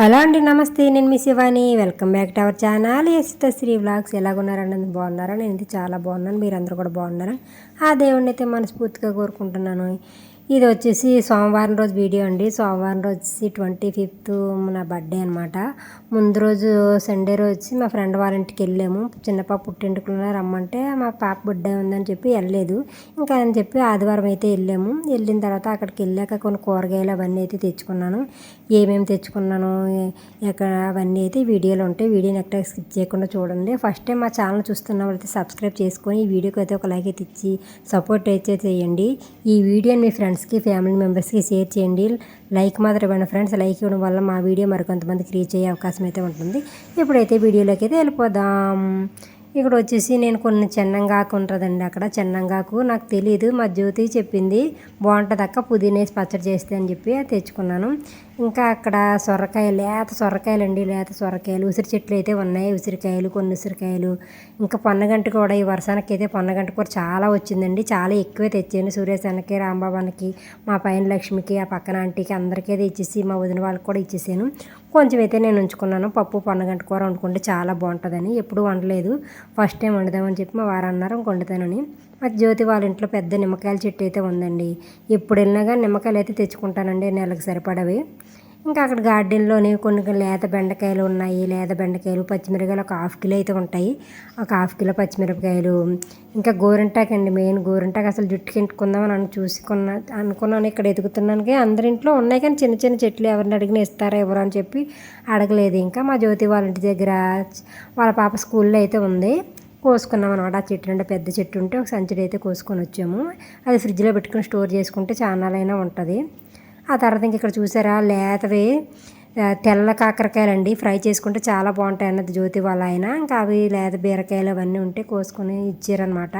Hello అండి నమస్తే. నేను మీ Shivani. Welcome back to our channel. ఎస్త Sri vlogs. ఎలాగున్నారండి బాగున్నారా? నేను చాలా బాగున్నాను. మీరందరూ కూడా బాగున్నారా? ఆ దేవుడిని అయితే మనస్ఫూర్తిగా కోరుకుంటున్నాను. ఇది వచ్చేసి సోమవారం రోజు వీడియో అండి. సోమవారం రోజు వచ్చి ట్వంటీ ఫిఫ్త్ నా బర్త్డే అనమాట ముందు రోజు సండే రోజు వచ్చి మా ఫ్రెండ్ వాళ్ళ ఇంటికి వెళ్ళాము. చిన్నపాప పుట్టింటికి రమ్మంటే మా పాప బర్త్డే ఉందని చెప్పి వెళ్ళలేదు. ఇంకా అని చెప్పి ఆదివారం అయితే వెళ్ళాము. వెళ్ళిన తర్వాత అక్కడికి వెళ్ళాక కొన్ని కూరగాయలు అవన్నీ అయితే తెచ్చుకున్నాను. ఏమేమి తెచ్చుకున్నాను ఎక్కడ అవన్నీ అయితే వీడియోలు ఉంటాయి. వీడియోని ఎక్కడ స్కిప్ చేయకుండా చూడండి. ఫస్ట్ టైం మా ఛానల్ చూస్తున్న వాళ్ళైతే సబ్స్క్రైబ్ చేసుకొని ఈ వీడియోకి అయితే ఒక లైక్ అయితే ఇచ్చి సపోర్ట్ అయితే చేయండి. ఈ వీడియోని మీ ఫ్రెండ్స్ ఫ్రెండ్స్కి ఫ్యామిలీ మెంబర్స్కి షేర్ చేయండి. లైక్ మాత్రం ఇవ్వండి ఫ్రెండ్స్ లైక్ ఇవ్వడం వల్ల మా వీడియో మరికొంతమందికి రీచ్ అయ్యే అవకాశం అయితే ఉంటుంది. ఇప్పుడైతే వీడియోలోకి అయితే వెళ్ళిపోదాం. ఇక్కడ వచ్చేసి నేను కొన్ని చెన్నంగాకు ఉంటుందండి అక్కడ. చెన్నంగాకు నాకు తెలియదు మా జ్యోతి చెప్పింది బాగుంటుంది అక్క పుదీనేసి పచ్చడి చేస్తే అని చెప్పి అది తెచ్చుకున్నాను. ఇంకా అక్కడ సొరకాయలు లేత సొరకాయలు అండి లేత సొరకాయలు. ఉసిరి చెట్లు అయితే ఉన్నాయి ఉసిరికాయలు కొన్ని ఉసిరికాయలు. ఇంకా పొన్నగంట కూడా ఈ వర్షానికి అయితే పొన్నగంట కూర చాలా వచ్చిందండి. చాలా ఎక్కువే తెచ్చాను సూర్యసేనకి రాంబాబానికి మా పైన లక్ష్మికి ఆ పక్కన ఆంటీకి అందరికీ అయితే ఇచ్చేసి మా వదిన వాళ్ళకి కూడా ఇచ్చేసాను. కొంచెం అయితే నేను ఉంచుకున్నాను. పప్పు పొన్నగంట కూర వండుకుంటే చాలా బాగుంటుందని ఎప్పుడు వండలేదు. ఫస్ట్ టైం వండుదామని చెప్పి మా వారు అన్నారు వండుతానని. మా జ్యోతి వాళ్ళ ఇంట్లో పెద్ద నిమ్మకాయల చెట్టు అయితే ఉందండి. ఎప్పుడు వెళ్ళినా కానీ నిమ్మకాయలు అయితే తెచ్చుకుంటానండి నెలకు సరిపడవి. ఇంకా అక్కడ గార్డెన్లోని కొన్ని లేత బెండకాయలు ఉన్నాయి. లేత బెండకాయలు పచ్చిమిరపకాయలు ఒక హాఫ్ కిలో అయితే ఉంటాయి. ఒక హాఫ్ కిలో పచ్చిమిరపకాయలు. ఇంకా గోరింటాక్ అండి మెయిన్. గోరింటాక్ అసలు జుట్టుకి ఎంటుకుందామని అని చూసి అనుకున్నాను. ఇక్కడ ఎదుగుతున్నాను. అందరింట్లో ఉన్నాయి కానీ చిన్న చిన్న చెట్లు ఎవరిని అడిగినా ఇస్తారా ఎవరు అని చెప్పి అడగలేదు. ఇంకా మా జ్యోతి వాళ్ళ ఇంటి దగ్గర వాళ్ళ పాప స్కూల్లో అయితే ఉంది. కోసుకున్నాం అనమాట ఆ చెట్టు అంటే పెద్ద చెట్టు ఉంటే ఒక సంచుడు అయితే కోసుకొని వచ్చాము. అది ఫ్రిడ్జ్లో పెట్టుకుని స్టోర్ చేసుకుంటే చాలాలైనా ఉంటుంది. ఆ తర్వాత ఇంక ఇక్కడ చూసారా లేతవి తెల్ల కాకరకాయలు అండి ఫ్రై చేసుకుంటే చాలా బాగుంటాయి అన్నది జ్యోతి వాళ్ళ ఆయన. ఇంకా అవి లేత బీరకాయలు అవన్నీ ఉంటే కోసుకొని ఇచ్చారనమాట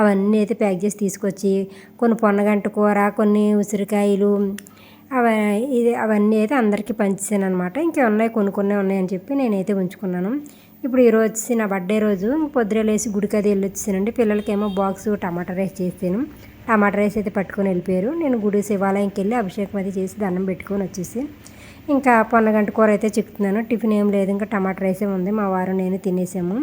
అవన్నీ అయితే ప్యాక్ చేసి తీసుకొచ్చి కొన్ని పొన్నగంట కూర కొన్ని ఉసిరికాయలు అవ ఇది అవన్నీ అయితే అందరికీ పంచాను అనమాట ఇంకా ఉన్నాయి కొన్ని కొన్ని ఉన్నాయని చెప్పి నేనైతే ఉంచుకున్నాను. ఇప్పుడు ఈరోజు వచ్చి నా బర్త్డే రోజు పొద్దున లేసి గుడికి అది వెళ్ళి పిల్లలకేమో బాక్స్ టమాటా రైస్ చేసాను టమాటా రైస్ అయితే పట్టుకొని వెళ్ళిపోయారు. నేను గుడి శివాలయంకి వెళ్ళి అభిషేకం అది చేసి దండం పెట్టుకొని వచ్చేసి ఇంకా పొన్నగంట కూర అయితే చెప్తున్నాను. టిఫిన్ ఏం లేదు ఇంకా టమాటా రైసే ఉంది మా వారు నేను తినేసాము.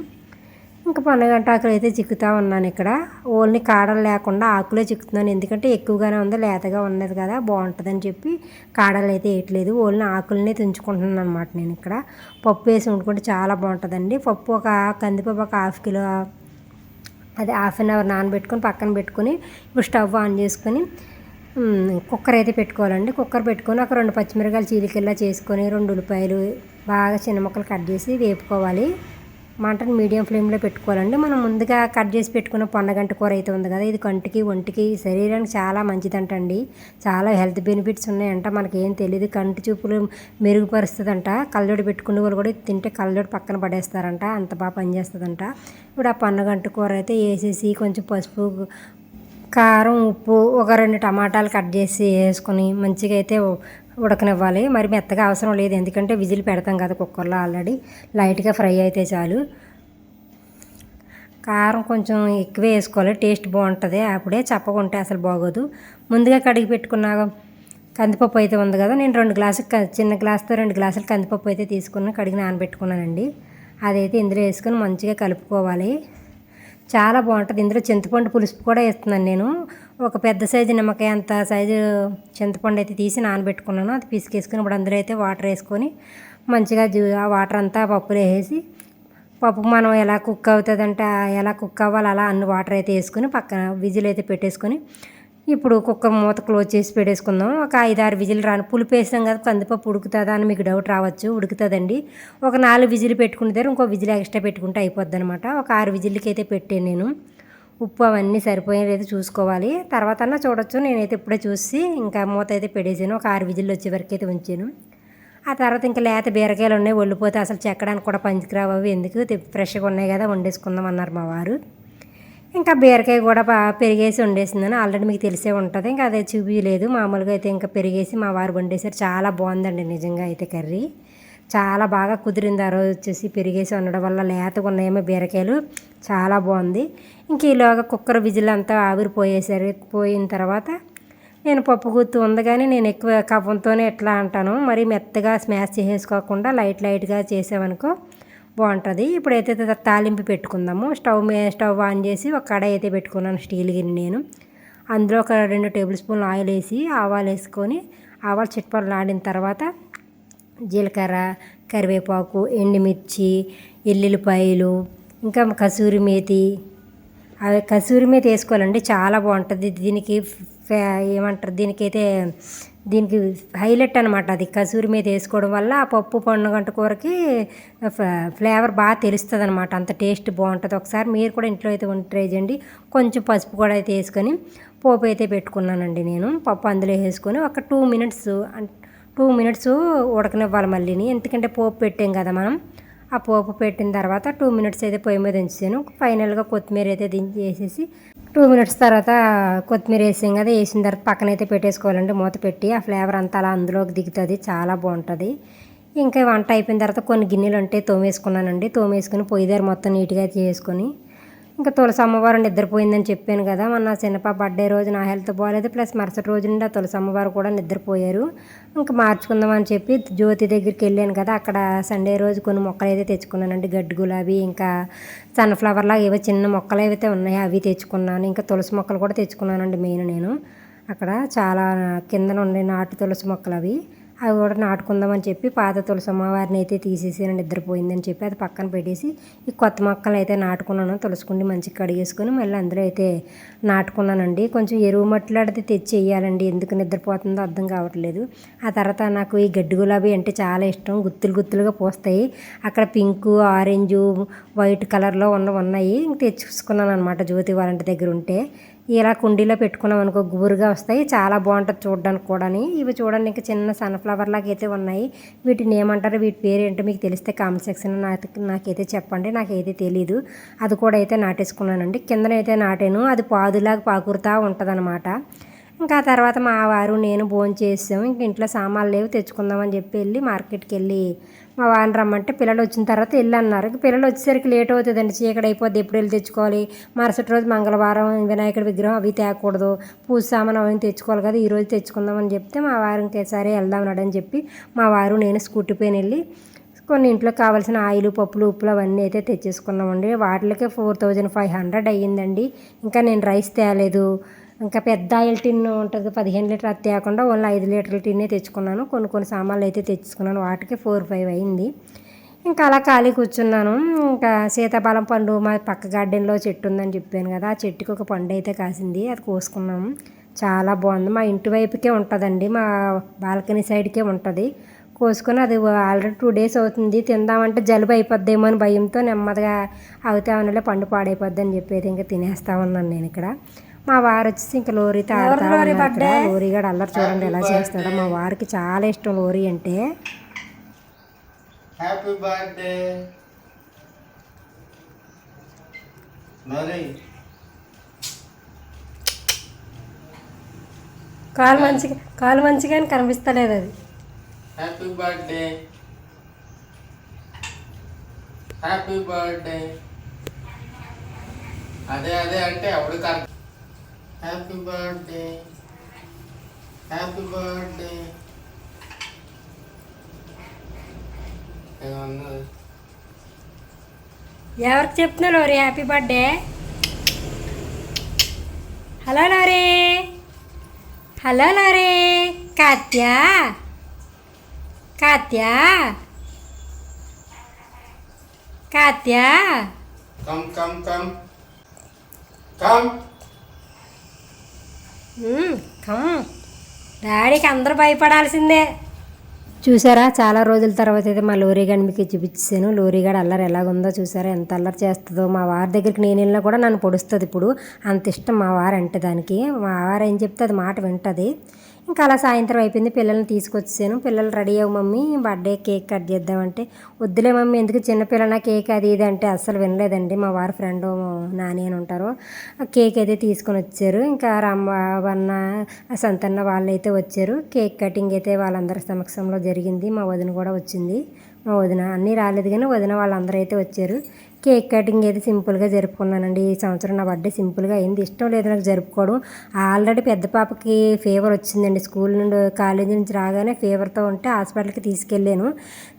ఇంకా పొన్నగంట ఆకులు అయితే చిక్కుతూ ఉన్నాను ఇక్కడ. ఓన్లీ కాడలు లేకుండా ఆకులే చిక్కుతున్నాను. ఎందుకంటే ఎక్కువగానే ఉంది లేతగా ఉన్నది కదా బాగుంటుందని చెప్పి కాడలు అయితే వేయట్లేదు. ఓన్లీ ఆకులనే తుంచుకుంటున్నాను అనమాట నేను ఇక్కడ. పప్పు వేసి వండుకుంటే చాలా బాగుంటుందండి. పప్పు ఒక కందిపప్పు ఒక హాఫ్ కిలో అది హాఫ్ అన్ అవర్ నానబెట్టుకొని పక్కన పెట్టుకొని ఇప్పుడు స్టవ్ ఆన్ చేసుకొని కుక్కర్ అయితే పెట్టుకోవాలండి. కుక్కర్ పెట్టుకొని ఒక రెండు పచ్చిమిరకాయలు చీలికల్లా చేసుకొని రెండు ఉల్లిపాయలు బాగా చిన్న ముక్కలు కట్ చేసి వేపుకోవాలి. మంటను మీడియం ఫ్లేమ్లో పెట్టుకోవాలండి. మనం ముందుగా కట్ చేసి పెట్టుకున్న పొన్నగంట కూర అయితే ఉంది కదా ఇది కంటికి ఒంటికి శరీరానికి చాలా మంచిదంటండి. చాలా హెల్త్ బెనిఫిట్స్ ఉన్నాయంట మనకి ఏం తెలియదు కంటి చూపులు మెరుగుపరుస్తుందంట. కళ్ళజోడు పెట్టుకునే వాళ్ళు కూడా తింటే కళ్ళజోడు పక్కన పడేస్తారంట అంత బాగా పనిచేస్తుందంట. ఇప్పుడు ఆ పొన్నగంట కూర అయితే వేసేసి కొంచెం పసుపు కారం ఉప్పు ఒక రెండు టమాటాలు కట్ చేసి వేసుకొని మంచిగా అయితే ఉడకనివ్వాలి. మరి మెత్తగా అవసరం లేదు. ఎందుకంటే విజిల్ పెడతాం కదా కుక్కర్లో ఆల్రెడీ. లైట్గా ఫ్రై అయితే చాలు. కారం కొంచెం ఎక్కువే వేసుకోవాలి. టేస్ట్ బాగుంటుంది. అప్పుడే చప్పకుంటే అసలు బాగోదు. ముందుగా కడిగి పెట్టుకున్న కందిపప్పు అయితే ఉంది కదా. నేను రెండు గ్లాసులు చిన్న గ్లాస్తో రెండు గ్లాసులు కందిపప్పు అయితే తీసుకుని కడిగి నానబెట్టుకున్నానండి. అదైతే ఇందులో వేసుకొని మంచిగా కలుపుకోవాలి. చాలా బాగుంటుంది. ఇందులో చింతపండు పులుసు కూడా ఇస్తున్నాను నేను. ఒక పెద్ద సైజు నిమ్మకాయ అంత సైజు చింతపండు అయితే తీసి నానబెట్టుకున్నాను. అది పిసికేసుకుని ఇప్పుడు అందులో అయితే వాటర్ వేసుకొని మంచిగా ఆ వాటర్ అంతా పప్పులో వేసి పప్పు మనం ఎలా కుక్ అవుతుందంటే ఎలా కుక్ అవ్వాలి అలా అన్ని వాటర్ అయితే వేసుకుని పక్కన విజిల్ అయితే పెట్టేసుకొని ఇప్పుడు కుక్కర్ మూత క్లోజ్ చేసి పెట్టేసుకుందాం. ఒక ఐదు ఆరు విజిల్ రాను పులుపు వేసాం కదా కందిపప్పు ఉడుకుతుందా అని మీకు డౌట్ రావచ్చు ఉడుకుతుందండి. ఒక నాలుగు విజిల్ పెట్టుకుంటే ఇంకో విజిల్ ఎక్స్ట్రా పెట్టుకుంటే అయిపోద్ది అనమాట ఒక ఆరు విజిల్కి అయితే పెట్టాను నేను. ఉప్పు అవన్నీ సరిపోయేది చూసుకోవాలి. తర్వాత అన్న చూడొచ్చు నేనైతే ఇప్పుడే చూసి ఇంకా మూత అయితే పెట్టేసాను. ఒక ఆరు విజిల్లు వచ్చే వరకు అయితే ఉంచాను. ఆ తర్వాత ఇంకా లేత బీరకాయలు ఉన్నాయి ఒళ్ళిపోతే అసలు చెక్కడానికి కూడా పంచికిరావు అవి. ఎందుకు? ఫ్రెష్గా ఉన్నాయి కదా వండేసుకుందాం అన్నారు మా వారు. ఇంకా బీరకాయ కూడా బాగా పెరిగేసి వండేసిందని ఆల్రెడీ మీకు తెలిసే ఉంటుంది. ఇంకా అదే చూపించలేదు మామూలుగా అయితే ఇంకా పెరిగేసి మా వారు వండేసారు. చాలా బాగుందండి నిజంగా అయితే కర్రీ. చాలా బాగా కుదిరింది ఆ రోజు వచ్చేసి పెరిగేసి ఉండడం వల్ల లేతగా ఉన్నాయేమో బీరకాయలు. చాలా బాగుంది. ఇంక ఈలోగా కుక్కర్ విజిల్ అంతా ఆవిరిపోయేసరి పోయిన తర్వాత నేను పప్పు గుత్తు ఉంది కానీ నేను ఎక్కువ కవ్వంతోనే ఎట్లా అంటాను. మరి మెత్తగా స్మాష్ చేసేసుకోకుండా లైట్ లైట్గా చేసామనుకో బాగుంటుంది. ఇప్పుడైతే తాలింపు పెట్టుకుందాము. స్టవ్ మీద స్టవ్ ఆన్ చేసి ఒక కడాయి అయితే పెట్టుకున్నాను స్టీల్ గిన్నె నేను. అందులో ఒక రెండు టేబుల్ స్పూన్లు ఆయిల్ వేసి ఆవాలు వేసుకొని ఆవాలు చిట్పట్లు ఆడిన తర్వాత జీలకర్ర కరివేపాకు ఎండుమిర్చి ఎల్లుల్లిపాయలు ఇంకా కసూరి మేతి. అవి కసూరి మేతి వేసుకోవాలండి. చాలా బాగుంటుంది. దీనికి ఏమంటారు? దీనికైతే దీనికి హైలైట్ అనమాట అది. కసూరి మీద వేసుకోవడం వల్ల ఆ పప్పు పండుగంట కూరకి ఫ్లేవర్ బాగా తెలుస్తుంది అనమాట అంత టేస్ట్ బాగుంటుంది. ఒకసారి మీరు కూడా ఇంట్లో అయితే వండి ట్రై చేయండి. కొంచెం పసుపు కూడా అయితే వేసుకొని పోపు అయితే పెట్టుకున్నానండి నేను. పప్పు అందులో వేసుకొని ఒక టూ మినిట్స్ టూ మినిట్స్ ఉడకనివ్వాలి మళ్ళీని. ఎందుకంటే పోపు పెట్టాం కదా మనం. ఆ పోపు పెట్టిన తర్వాత టూ మినిట్స్ అయితే పొయ్యి మీద ఉంచాను ఫైనల్గా కొత్తిమీర అయితే దించి వేసేసి టూ మినిట్స్ తర్వాత కొత్తిమీర వేసాం కదా వేసిన తర్వాత పక్కన అయితే పెట్టేసుకోవాలండి. మూత పెట్టి ఆ ఫ్లేవర్ అంతా అలా అందులోకి దిగుతుంది. చాలా బాగుంటుంది. ఇంకా వంట అయిపోయిన తర్వాత కొన్ని గిన్నెలు ఉంటే తోమేసుకున్నానండి. తోమేసుకుని పొయ్యి దగ్గర మొత్తం నీట్గా చేసుకొని ఇంకా తులసి అమ్మవారు నిద్రపోయిందని చెప్పాను కదా. మొన్న చిన్నపా బర్త్డే రోజు నా హెల్త్ బాగాలేదు. ప్లస్ మరుసటి రోజు నుండి ఆ తులసి అమ్మవారు కూడా నిద్రపోయారు. ఇంకా మార్చుకుందామని చెప్పి జ్యోతి దగ్గరికి వెళ్ళాను కదా. అక్కడ సండే రోజు కొన్ని మొక్కలు అయితే తెచ్చుకున్నానండి. గడ్డి గులాబీ ఇంకా సన్ఫ్లవర్ లాగా ఏవో చిన్న మొక్కలు ఏవైతే ఉన్నాయో అవి తెచ్చుకున్నాను. ఇంకా తులసి మొక్కలు కూడా తెచ్చుకున్నానండి మెయిన్ నేను. అక్కడ చాలా కిందన ఉండే నాటు తులసి మొక్కలు అవి. అవి కూడా నాటుకుందామని చెప్పి పాత తులసి అమ్మవారిని అయితే తీసేసి నిద్రపోయిందని చెప్పి అది పక్కన పెట్టేసి ఈ కొత్త మొక్కలు అయితే నాటుకున్నాను. తులసుకుండి మంచిగా కడిగేసుకొని మళ్ళీ అందులో అయితే నాటుకున్నానండి. కొంచెం ఎరువు మట్లాడితే తెచ్చి వేయాలండి ఎందుకు నిద్రపోతుందో అర్థం కావట్లేదు. ఆ తర్వాత నాకు ఈ గడ్డి గులాబీ అంటే చాలా ఇష్టం. గుత్తులు గుత్తులుగా పోస్తాయి. అక్కడ పింకు ఆరెంజు వైట్ కలర్లో ఉన్న ఉన్నాయి. ఇంక తెచ్చుకున్నాను అనమాట జ్యోతి వాళ్ళ ఇంటి దగ్గర ఉంటే. ఇలా కుండీలో పెట్టుకున్నాం అనుకో గుబురుగా వస్తాయి. చాలా బాగుంటుంది చూడడానికి కూడా ఇవి చూడండి ఇంకా చిన్న సన్ఫ్లవర్ లాగా అయితే ఉన్నాయి. వీటిని ఏమంటారు వీటి పేరు ఏంటో మీకు తెలిస్తే కామెంట్ సెక్షన్ నాకు నాకైతే చెప్పండి. నాకైతే తెలీదు. అది కూడా అయితే నాటేసుకున్నానండి. కిందనైతే నాటాను. అది పాదులాగా పాకురుతా ఉంటుందన్నమాట. ఇంకా తర్వాత మా వారు నేను భోజనం చేసాము ఇంక ఇంట్లో సామాన్లు లేవు తెచ్చుకుందామని చెప్పి వెళ్ళి మార్కెట్కి వెళ్ళి మా వాన్ రమ్మంటే పిల్లలు వచ్చిన తర్వాత వెళ్ళి అన్నారు పిల్లలు వచ్చేసరికి లేట్ అవుతుందండి. చీకటి అయిపోద్ది. ఎప్పుడు వెళ్ళి తెచ్చుకోవాలి? మరుసటి రోజు మంగళవారం వినాయకుడి విగ్రహం అవి తేకూడదు. పూజ సామాన్ అవన్నీ తెచ్చుకోవాలి కదా ఈ రోజు తెచ్చుకుందామని చెప్తే మా వారు ఇంకేసారి వెళ్దాం చెప్పి మా వారు నేను స్కూటీ పైన వెళ్ళి కొన్ని ఇంట్లో కావాల్సిన ఆయిల్ పప్పులు ఉప్పులు అవన్నీ అయితే తెచ్చేసుకున్నామండి. వాటికే ఫోర్ థౌజండ్ ఫైవ్ హండ్రెడ్ అయ్యిందండి. ఇంకా నేను రైస్ తేలేదు. ఇంకా పెద్ద ఆయిల్ టిన్ ఉంటుంది పదిహేను లీటర్ అది తేకుండా ఓన్లీ ఐదు లీటర్ల టిన్నే తెచ్చుకున్నాను. కొన్ని కొన్ని సామాన్లు అయితే తెచ్చుకున్నాను వాటికి ఫోర్ ఫైవ్ అయింది. ఇంకా అలా ఖాళీ కూర్చున్నాను. ఇంకా సీతాఫలం పండు మా పక్క గార్డెన్లో చెట్టు ఉందని చెప్పాను కదా ఆ చెట్టుకి ఒక పండు అయితే కాసింది అది కోసుకున్నాము. చాలా బాగుంది. మా ఇంటి వైపుకే ఉంటుందండి మా బాల్కనీ సైడ్కే ఉంటుంది. కోసుకొని అది ఆల్రెడీ టూ డేస్ అవుతుంది తిందామంటే జలుబు అయిపోద్దేమో అని భయంతో నెమ్మదిగా అవుతా ఉన్నలే పండు పాడైపోద్ది అని చెప్పేది ఇంకా తినేస్తా ఉన్నాను నేను ఇక్కడ. మా వారు వచ్చేసి ఇంకా ఉన్నారు ఇక్కడ లోరీ గడు అల్లరి చూడండి ఎలా చేస్తాడో. మా వారికి చాలా ఇష్టం లోరీ అంటే. హ్యాపీ బర్త్డే కాలు మంచిగా కాలు మంచిగానే కనిపిస్తలేదు అది. హ్యాపీ బర్త్డే హ్యాపీ బర్త్డే అదే అదే అంటే అప్పుడు correct happy birthday happy birthday ఏమన్నది ఎవరికి చెప్తున్నా Lori happy birthday hello Lori hello Lori Katya Katya Katya come come come come come. డాడీకి అందరూ భయపడాల్సిందే. చూసారా చాలా రోజుల తర్వాత అయితే మా లోరీగాడి మీకు చూపించాను లోరీగాడు అల్లరి ఎలాగుందో చూసారా ఎంత అల్లరి చేస్తుందో. మా వారి దగ్గరికి నేను వెళ్ళినా కూడా నన్ను పొడుస్తుంది ఇప్పుడు. అంత ఇష్టం మా వారు అంటే దానికి. మా వారు ఏం చెప్తే అది మాట వింటుంది. ఇంకా అలా సాయంత్రం అయిపోయింది. పిల్లల్ని తీసుకొచ్చాను పిల్లలు రెడీ అవ్వ మమ్మీ. బర్త్డే కేక్ కట్ చేద్దామంటే. వద్దులే మమ్మీ ఎందుకు చిన్నపిల్లల కేక్ అది ఇది అంటే అస్సలు వినలేదండి. మా వారి ఫ్రెండ్ నాని అని ఉంటారు. ఆ కేక్ అయితే తీసుకొని వచ్చారు. ఇంకా రామ్మ వన్న సంతన్న వాళ్ళు అయితే వచ్చారు. కేక్ కటింగ్ అయితే వాళ్ళందరి సమక్షంలో జరిగింది. మా వదిన కూడా వచ్చింది. మా వదిన అన్నీ రాలేదు కానీ వదిన వాళ్ళందరూ అయితే వచ్చారు. కేక్ కటింగ్ అయితే సింపుల్గా జరుపుకున్నానండి. ఈ సంవత్సరం నా బర్త్డే సింపుల్గా అయింది. ఇష్టం లేదు నాకు జరుపుకోవడం. ఆల్రెడీ పెద్ద పాపకి ఫీవర్ వచ్చిందండి. స్కూల్ నుండి కాలేజీ నుంచి రాగానే ఫీవర్తో ఉంటే హాస్పిటల్కి తీసుకెళ్ళాను.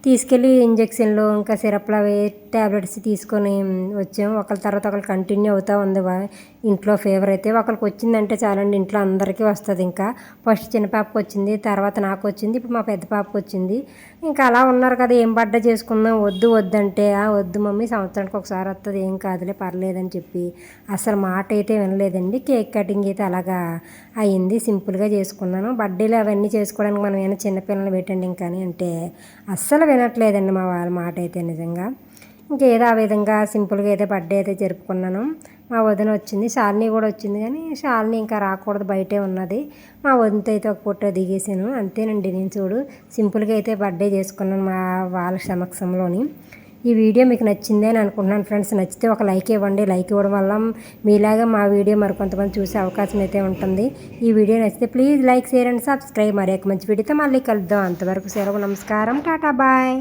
తీసుకెళ్ళి ఇంజక్షన్లు ఇంకా సిరప్లు అవి ట్యాబ్లెట్స్ తీసుకొని వచ్చాం. ఒకరి తర్వాత ఒకరు కంటిన్యూ అవుతూ ఉంది ఇంట్లో ఫీవర్ అయితే. ఒకరికి వచ్చిందంటే చాలండి ఇంట్లో అందరికీ వస్తుంది ఇంకా. ఫస్ట్ చిన్న పాపకు వచ్చింది తర్వాత నాకు వచ్చింది ఇప్పుడు మా పెద్ద పాపకు వచ్చింది. ఇంకా అలా ఉన్నారు కదా ఏం బడ్డ చేసుకుందాం వద్దు వద్దంటే. "ఆ, వద్దు మమ్మీ సంవత్సరానికి ఒకసారి వస్తుంది ఏం కాదులే పర్లేదని చెప్పి. అసలు మాట అయితే వినలేదండి కేక్ కటింగ్ అయితే అలాగా అయ్యింది సింపుల్గా చేసుకున్నాను. బర్త్డేలు అవన్నీ చేసుకోవడానికి మనం ఏమైనా చిన్నపిల్లలు పెట్టండి ఇంకా అంటే అస్సలు వినట్లేదండి మా వాళ్ళ మాట అయితే నిజంగా ఇంకేదో ఆ విధంగా సింపుల్గా అయితే బర్త్డే అయితే జరుపుకున్నాను. మా వదిన వచ్చింది శాలిని కూడా వచ్చింది కానీ శాలిని ఇంకా రాకూడదు బయటే ఉన్నది. మా వదినతో అయితే ఒక ఫోటో దిగేసాను అంతేనండి నేను చూడు సింపుల్గా అయితే బర్త్డే చేసుకున్నాను మా వాళ్ళ సమక్షంలోని. ఈ వీడియో మీకు నచ్చింది అని అనుకుంటున్నాను ఫ్రెండ్స్. నచ్చితే ఒక లైక్ ఇవ్వండి. లైక్ ఇవ్వడం వల్ల మీలాగా మా వీడియో మరికొంతమంది చూసే అవకాశం అయితే ఉంటుంది. ఈ వీడియో నచ్చితే please like share and subscribe. మరి ఒక మంచి వీడియోతో మళ్ళీ కలుద్దాం. అంతవరకు సెలవు నమస్కారం. Tata bye.